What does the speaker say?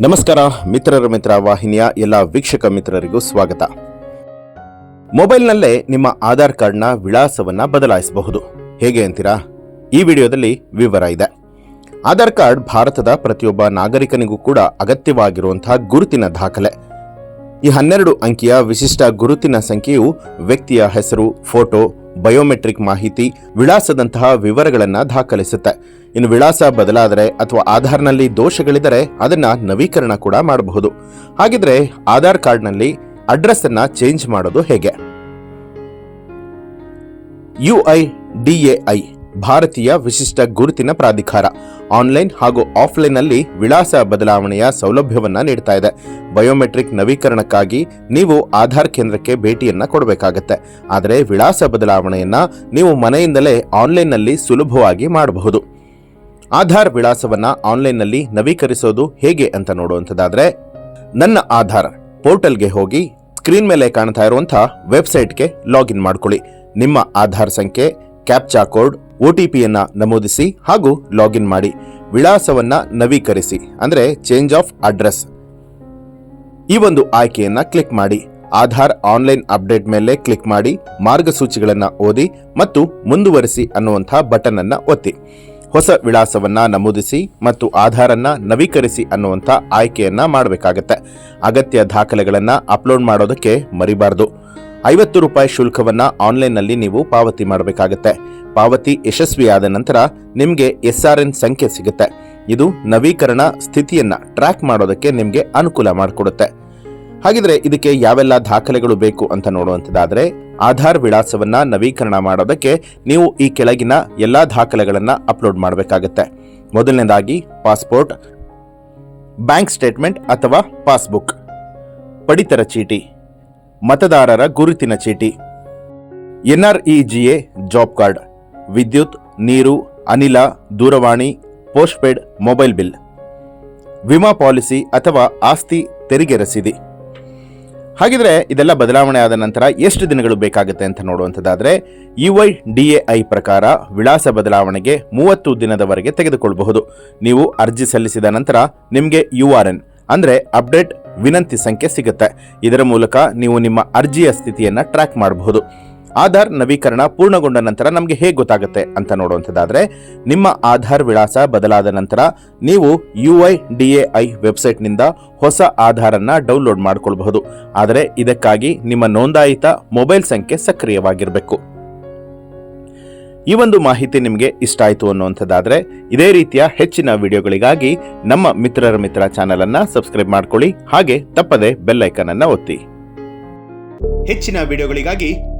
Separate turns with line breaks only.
ನಮಸ್ಕಾರ, ಮಿತ್ರರ ಮಿತ್ರ, ವಾಹಿನಿಯ ಎಲ್ಲ ವೀಕ್ಷಕ ಮಿತ್ರರಿಗೂ ಸ್ವಾಗತ. ಮೊಬೈಲ್ನಲ್ಲೇ ನಿಮ್ಮ ಆಧಾರ್ ಕಾರ್ಡ್ನ ವಿಳಾಸವನ್ನ ಬದಲಾಯಿಸಬಹುದು. ಹೇಗೆ ಅಂತೀರಾ? ಈ ವಿಡಿಯೋದಲ್ಲಿ ವಿವರ ಇದೆ. ಆಧಾರ್ ಕಾರ್ಡ್ ಭಾರತದ ಪ್ರತಿಯೊಬ್ಬ ನಾಗರಿಕನಿಗೂ ಕೂಡ ಅಗತ್ಯವಾಗಿರುವಂತಹ ಗುರುತಿನ ದಾಖಲೆ. ಈ ಹನ್ನೆರಡು ಅಂಕಿಯ ವಿಶಿಷ್ಟ ಗುರುತಿನ ಸಂಖ್ಯೆಯು ವ್ಯಕ್ತಿಯ ಹೆಸರು, ಫೋಟೋ ಬಯೋಮೆಟ್ರಿಕ್ ಮಾಹಿತಿ ವಿಳಾಸದಂತಹ ವಿವರಗಳನ್ನು ದಾಖಲಿಸುತ್ತೆ. ಇನ್ನು ವಿಳಾಸ ಬದಲಾದರೆ ಅಥವಾ ಆಧಾರ್ನಲ್ಲಿ ದೋಷಗಳಿದ್ದರೆ ಅದನ್ನ ನವೀಕರಣ ಕೂಡ ಮಾಡಬಹುದು. ಹಾಗಿದ್ರೆ ಆಧಾರ್ ಕಾರ್ಡ್ನಲ್ಲಿ ಅಡ್ರೆಸ್ ಅನ್ನ ಚೇಂಜ್ ಮಾಡೋದು ಹೇಗೆ? ಯುಐ ಡಿಎಐ ಭಾರತೀಯ ವಿಶಿಷ್ಟ ಗುರುತಿನ ಪ್ರಾಧಿಕಾರ. ಆನ್ಲೈನ್ ಹಾಗೂ ಆಫ್ಲೈನ್ನಲ್ಲಿ ವಿಳಾಸ ಬದಲಾವಣೆಯ ಸೌಲಭ್ಯವನ್ನು ನೀಡ್ತಾ ಇದೆ. ಬಯೋಮೆಟ್ರಿಕ್ ನವೀಕರಣಕ್ಕಾಗಿ ನೀವು ಆಧಾರ್ ಕೇಂದ್ರಕ್ಕೆ ಭೇಟಿಯನ್ನು ಕೊಡಬೇಕಾಗತ್ತೆ. ಆದರೆ ವಿಳಾಸ ಬದಲಾವಣೆಯನ್ನು ನೀವು ಮನೆಯಿಂದಲೇ ಆನ್ಲೈನ್ನಲ್ಲಿ ಸುಲಭವಾಗಿ ಮಾಡಬಹುದು. ಆಧಾರ್ ವಿಳಾಸವನ್ನ ಆನ್ಲೈನ್ನಲ್ಲಿ ನವೀಕರಿಸೋದು ಹೇಗೆ ಅಂತ ನೋಡುವಂಥದ್ದಾದರೆ, ನನ್ನ ಆಧಾರ್ ಪೋರ್ಟಲ್ಗೆ ಹೋಗಿ ಸ್ಕ್ರೀನ್ ಮೇಲೆ ಕಾಣ್ತಾ ಇರುವಂತಹ ವೆಬ್ಸೈಟ್ಗೆ ಲಾಗಿನ್ ಮಾಡ್ಕೊಳ್ಳಿ. ನಿಮ್ಮ ಆಧಾರ್ ಸಂಖ್ಯೆ, ಕ್ಯಾಪ್ಚಾ ಕೋಡ್ ಒ ಟಿ ಪಿಯನ್ನ ನಮೂದಿಸಿ ಹಾಗೂ ಲಾಗಿನ್ ಮಾಡಿ. ವಿಳಾಸವನ್ನ ನವೀಕರಿಸಿ. ಅಂದರೆ ಚೇಂಜ್ ಆಫ್ ಅಡ್ರೆಸ್ ಈ ಒಂದು ಆಯ್ಕೆಯನ್ನು ಕ್ಲಿಕ್ ಮಾಡಿ. ಆಧಾರ್ ಆನ್ಲೈನ್ ಅಪ್ಡೇಟ್ ಮೇಲೆ ಕ್ಲಿಕ್ ಮಾಡಿ. ಮಾರ್ಗಸೂಚಿಗಳನ್ನು ಓದಿ ಮತ್ತು ಮುಂದುವರಿಸಿ ಅನ್ನುವಂತಹ ಬಟನ್ ಅನ್ನು ಒತ್ತಿ. ಹೊಸ ವಿಳಾಸವನ್ನ ನಮೂದಿಸಿ ಮತ್ತು ಆಧಾರನ್ನ ನವೀಕರಿಸಿ ಅನ್ನುವಂಥ ಆಯ್ಕೆಯನ್ನ ಮಾಡಬೇಕಾಗತ್ತೆ. ಅಗತ್ಯ ದಾಖಲೆಗಳನ್ನ ಅಪ್ಲೋಡ್ ಮಾಡೋದಕ್ಕೆ ಮರಿಬಾರದು. ಐವತ್ತು ರೂಪಾಯಿ ಶುಲ್ಕವನ್ನ ಆನ್ಲೈನ್ನಲ್ಲಿ ನೀವು ಪಾವತಿ ಮಾಡಬೇಕಾಗತ್ತೆ. ಪಾವತಿ ಯಶಸ್ವಿಯಾದ ನಂತರ ನಿಮಗೆ ಎಸ್ ಆರ್ ಎನ್ ಸಂಖ್ಯೆ ಸಿಗುತ್ತೆ. ಇದು ನವೀಕರಣ ಸ್ಥಿತಿಯನ್ನ ಟ್ರ್ಯಾಕ್ ಮಾಡೋದಕ್ಕೆ ನಿಮಗೆ ಅನುಕೂಲ ಮಾಡಿಕೊಡುತ್ತೆ. ಹಾಗಿದ್ರೆ ಇದಕ್ಕೆ ಯಾವೆಲ್ಲ ದಾಖಲೆಗಳು ಬೇಕು ಅಂತ ನೋಡುವಂಥದ್ದಾದರೆ ಆಧಾರ್ ವಿಳಾಸವನ್ನ ನವೀಕರಣ ಮಾಡೋದಕ್ಕೆ ನೀವು ಈ ಕೆಳಗಿನ ಎಲ್ಲಾ ದಾಖಲೆಗಳನ್ನ ಅಪ್ಲೋಡ್ ಮಾಡಬೇಕಾಗತ್ತೆ. ಮೊದಲನೇದಾಗಿ ಪಾಸ್ಪೋರ್ಟ್, ಬ್ಯಾಂಕ್ ಸ್ಟೇಟ್ಮೆಂಟ್ ಅಥವಾ ಪಾಸ್ಬುಕ್. ಪಡಿತರ ಚೀಟಿ, ಮತದಾರರ ಗುರುತಿನ ಚೀಟಿ, ಎನ್ಆರ್ಇಜಿಎ ಜಾಬ್ ಕಾರ್ಡ್. ವಿದ್ಯುತ್, ನೀರು, ಅನಿಲ, ದೂರವಾಣಿ, ಪೋಸ್ಟ್ಪೇಡ್, ಮೊಬೈಲ್ ಬಿಲ್. ವಿಮಾ ಪಾಲಿಸಿ ಅಥವಾ ಆಸ್ತಿ ತೆರಿಗೆ ರಸೀದಿ ಹಾಗಿದ್ರೆ ಇದೆಲ್ಲ ಬದಲಾವಣೆ ಆದ ನಂತರ ಎಷ್ಟು ದಿನಗಳು ಬೇಕಾಗುತ್ತೆ ಅಂತ ನೋಡುವಂಥದ್ದಾದ್ರೆ ಯುಐ ಡಿಎಐ ಪ್ರಕಾರ ವಿಳಾಸ ಬದಲಾವಣೆಗೆ ಮೂವತ್ತು ದಿನದವರೆಗೆ ತೆಗೆದುಕೊಳ್ಳಬಹುದು ನೀವು ಅರ್ಜಿ ಸಲ್ಲಿಸಿದ ನಂತರ ನಿಮಗೆ ಯು ಆರ್ ಎನ್ ಅಂದರೆ ಅಪ್ಡೇಟ್ ವಿನಂತಿ ಸಂಖ್ಯೆ ಸಿಗುತ್ತೆ. ಇದರ ಮೂಲಕ ನೀವು ನಿಮ್ಮ ಅರ್ಜಿಯ ಸ್ಥಿತಿಯನ್ನು ಟ್ರ್ಯಾಕ್ ಮಾಡಬಹುದು. ಆಧಾರ್ ನವೀಕರಣ ಪೂರ್ಣಗೊಂಡ ನಂತರ ನಮಗೆ ಹೇಗೆ ಗೊತ್ತಾಗುತ್ತೆ ಅಂತ ನೋಡುವಂಥದ್ದಾದರೆ, ನಿಮ್ಮ ಆಧಾರ್ ವಿಳಾಸ ಬದಲಾದ ನಂತರ ನೀವು U I D A I ವೆಬ್ಸೈಟ್ನಿಂದ ಹೊಸ ಆಧಾರನ್ನು ಡೌನ್ಲೋಡ್ ಮಾಡಿಕೊಳ್ಬಹುದು. ಆದರೆ ಇದಕ್ಕಾಗಿ ನಿಮ್ಮ ನೋಂದಾಯಿತ ಮೊಬೈಲ್ ಸಂಖ್ಯೆ ಸಕ್ರಿಯವಾಗಿರಬೇಕು. ಈ ಒಂದು ಮಾಹಿತಿ ನಿಮಗೆ ಇಷ್ಟ ಆಯಿತು ಅನ್ನುವಂಥದ್ದಾದರೆ, ಇದೇ ರೀತಿಯ ಹೆಚ್ಚಿನ ವಿಡಿಯೋಗಳಿಗಾಗಿ ನಮ್ಮ ಮಿತ್ರರ ಮಿತ್ರ ಚಾನೆಲ್ ಅನ್ನ ಸಬ್ಸ್ಕ್ರೈಬ್ ಮಾಡ್ಕೊಳ್ಳಿ. ಹಾಗೆ ತಪ್ಪದೆ ಬೆಲ್ಲೈಕನನ್ನು ಒತ್ತಿ. ಹೆಚ್ಚಿನ ವಿಡಿಯೋಗಳಿಗಾಗಿ